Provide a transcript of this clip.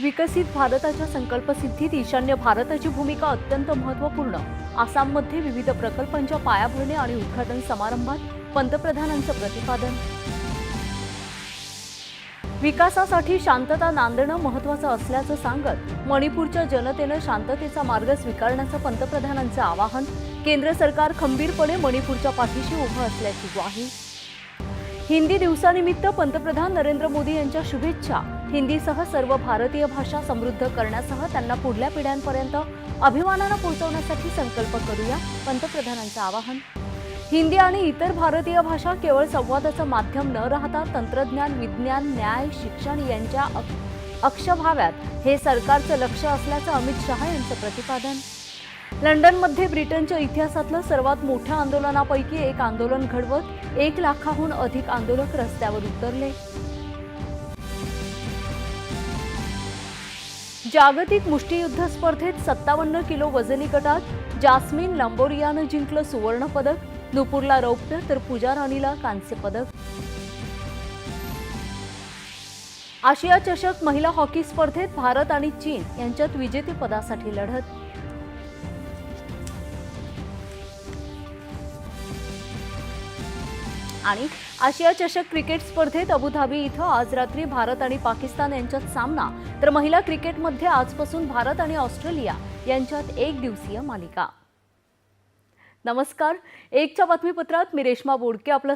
विकसित भारताच्या संकल्पसिद्धीत ईशान्य भारताची भूमिका अत्यंत महत्त्वपूर्ण. आसाममध्ये विविध प्रकल्पांच्या पायाभरणी आणि उद्घाटन समारंभात पंतप्रधानांचं प्रतिपादन. विकासासाठी शांतता नांदणं महत्त्वाचं असल्याचं सांगत मणिपूरच्या जनतेनं शांततेचा मार्ग स्वीकारण्याचं पंतप्रधानांचं आवाहन केंद्र सरकार खंबीरपणे मणिपूरच्या पाठीशी उभं असल्याची ग्वाही. हिंदी दिवसानिमित्त पंतप्रधान नरेंद्र मोदी यांच्या शुभेच्छा. हिंदीसह सर्व भारतीय भाषा समृद्ध करण्यासह त्यांना पुढल्या पिढ्यांपर्यंत अभिमानानं पोहोचवण्यासाठी संकल्प करूया पंतप्रधानांचं आवाहन. हिंदी आणि इतर भारतीय भाषा केवळ संवादाचं माध्यम न राहता तंत्रज्ञान विज्ञान न्याय शिक्षण यांच्या अक्षभाव्यात हे सरकारचं लक्ष असल्याचं अमित शहा यांचं प्रतिपादन. लंडनमध्ये ब्रिटनच्या इतिहासातलं सर्वात मोठ्या आंदोलनापैकी एक आंदोलन घडवत एक लाखाहून अधिक आंदोलक रस्त्यावर उतरले. जागतिक मुष्टियुद्ध स्पर्धेत सत्तावन्न किलो वजनी गटात जास्मिन लंबोरियानं जिंकलं सुवर्णपदक नुपूरला रौप्य तर पूजा राणीला कांस्य पदक. आशिया चषक महिला हॉकी स्पर्धेत भारत आणि चीन यांच्यात विजेतेपदासाठी लढत. आणि आशिया चषक क्रिकेट स्पर्धेत अबुधाबी इथं आज रात्री भारत आणि पाकिस्तान यांच्यात सामना. तर महिला क्रिकेटमध्ये आजपासून भारत आणि ऑस्ट्रेलिया यांच्यात एक दिवसीय मालिका. नमस्कार. एकच्या बातमीपत्रात मी रेश्मा बोडके आपलं